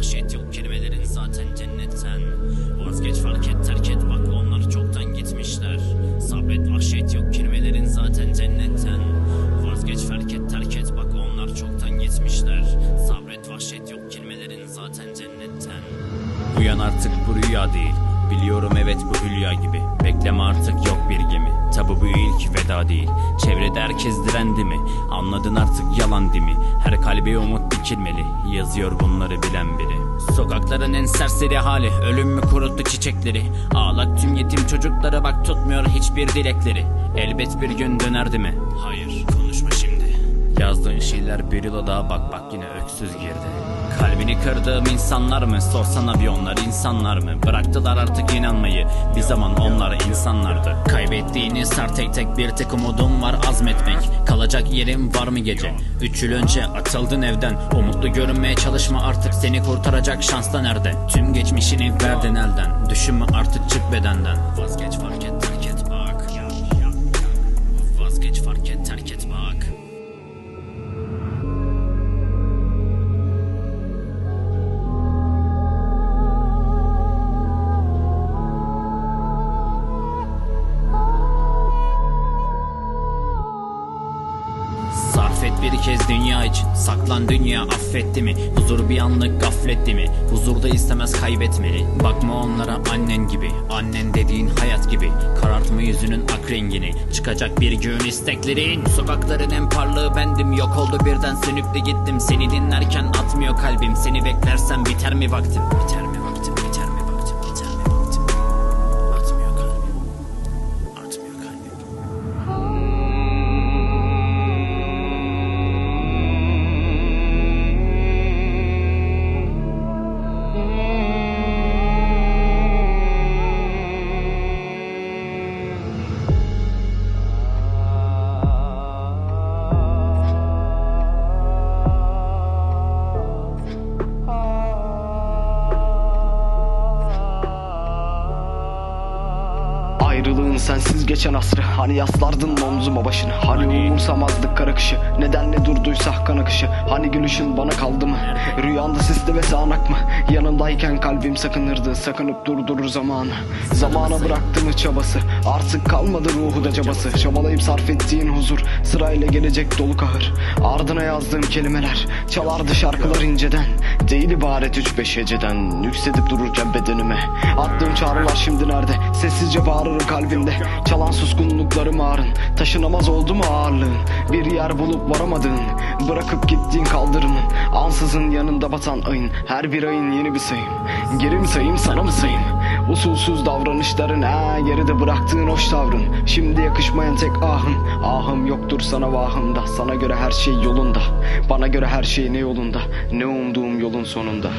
vahşet yok. Kelimelerin zaten cennetten. Vazgeç fark et terk et. Bak onlar çoktan gitmişler. Sabret vahşet yok. Kelimelerin zaten cennetten. Vazgeç fark et terk et. Bak onlar çoktan gitmişler. Sabret vahşet yok. Kelimelerin zaten cennetten. Uyan artık bu rüya değil. Biliyorum evet bu hülya gibi. Bekleme artık yok bir veda değil. Çevrede herkes direndi mi? Anladın artık yalan değil mi? Her kalbe umut dikilmeli. Yazıyor bunları bilen biri. Sokakların en serseri hali. Ölüm mü kuruttu çiçekleri? Ağlak tüm yetim çocuklara bak tutmuyor hiçbir dilekleri. Elbet bir gün dönerdi mi? Hayır konuşma şimdi. Yazdığın şeyler bir yıla daha bak bak yine öksüz girdi Kalbini kırdığım insanlar mı? Sorsana bir onlar insanlar mı? Bıraktılar artık inanmayı Bir zaman onlar insanlardı Kaybettiğini sar tek tek bir tek umudum var azmetmek Kalacak yerim var mı gece? Üç yıl önce atıldın evden Umutlu görünmeye çalışma artık seni kurtaracak şans da nerede? Tüm geçmişini verdin elden Düşünme artık çık bedenden Vazgeç fark et terk et bak Vazgeç fark et terk et bak Sarf et bir kez dünya için. Saklan dünya affetti mi? Huzur bir anlık gafletti mi? Huzurda istemez kaybetmeli. Bakma onlara annen gibi. Annen dediğin hayat gibi. Karartma yüzünün ak rengini. Çıkacak bir gün isteklerin. Sokakların en parlığı bendim. Yok oldu birden sönüp de gittim. Seni dinlerken atmıyor kalbim. Seni beklersen biter mi vaktim? Biter mi Ayrılığın sensiz geçen asrı. Hani yaslardın omzuma başını. Hani umursamazdık kara kışı. Neden ne durduysa kan akışı Hani gülüşün bana kaldı mı? Rüyanda sisli ve sağanak mı? Yanımdayken kalbim sakınırdı Sakınıp durdurur zamanı. Zamana bıraktı mı çabası? Artık kalmadı ruhu da cabası. Çabalayıp sarf ettiğin huzur Sırayla gelecek dolu kahır. Ardına yazdığım kelimeler Çalardı şarkılar inceden. Değil ibaret üç beş heceden Yükselip dururken bedenime. Attığım çağrılar şimdi nerede? Sessizce bağırırım kalbimde. Çalan suskunluklarım ağrın. Taşınamaz oldu mu ağırlığın? Bir yer bulup varamadığın. Bırakıp gittiğin kaldırımın Ansızın yanında batan ayın. Her bir ayın yeni bir sayım. Geri mi sayayım sana mı sayayım? Usulsüz davranışların ha geride bıraktığın hoş tavrın. Şimdi yakışmayan tek ahım. Ahım yoktur sana vahımda. Sana göre her şey yolunda. Bana göre her şey ne yolunda? Ne umduğum yolun sonunda